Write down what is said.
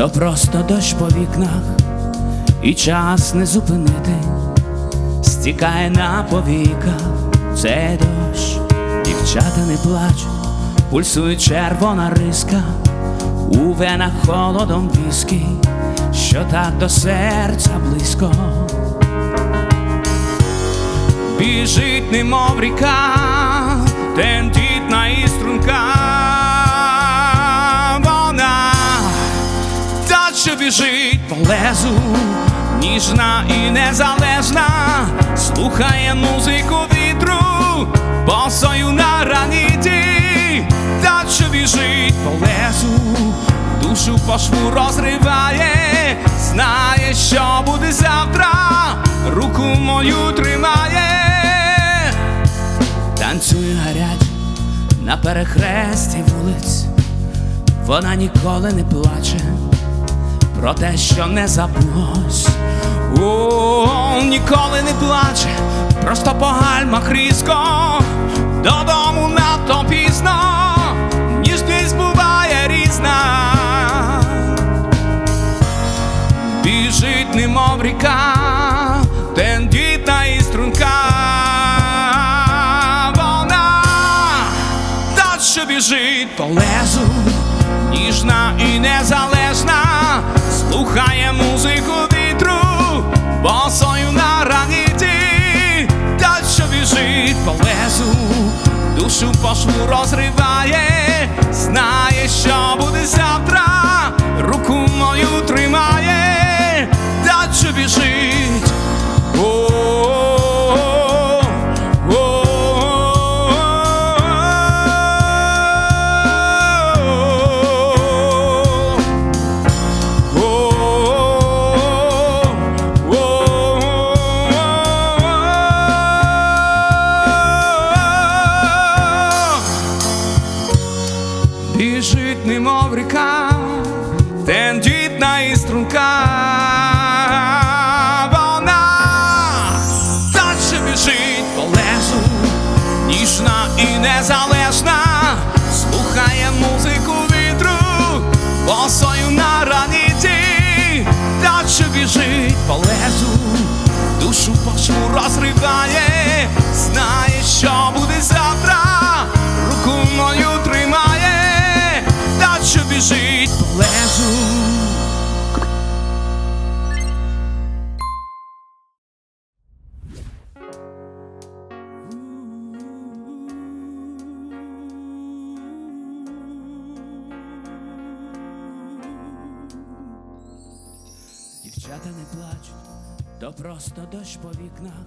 то просто дощ по вікнах, і час не зупинити, стікає на повіках, цей дощ, дівчата не плачуть, пульсує червона риска, у венах холодом віскі, що так до серця близько. Біжить, немов ріка, тендітна біжить по лезу, ніжна і незалежна, слухає музику вітру, босою на раніті, та біжить по лезу, душу по шву розриває, знає, що буде завтра, руку мою тримає. Танцює гаряче на перехресті вулиць, вона ніколи не плаче про те, що не забулось. О, ніколи не плаче, просто по гальмах різко, додому надто пізно, ніжність буває різна. Біжить, немов ріка, тендітна і струнка вона, та біжить по лезу, ніжна і незалежна, слухає музику вітру, босою на раніті, та що біжить по лезу, душу пошву розриває, знає, що буде завтра, руку мою тримає, Біжить, немов ріка, тендітна і струнка. Вона, та біжить по лезу, ніжна і незалежна, слухає музику вітру, босою на раніті, та біжить по лезу, душу по шву розриває, знає, біжить по. Дівчата не плачуть, то просто дощ по вікнах,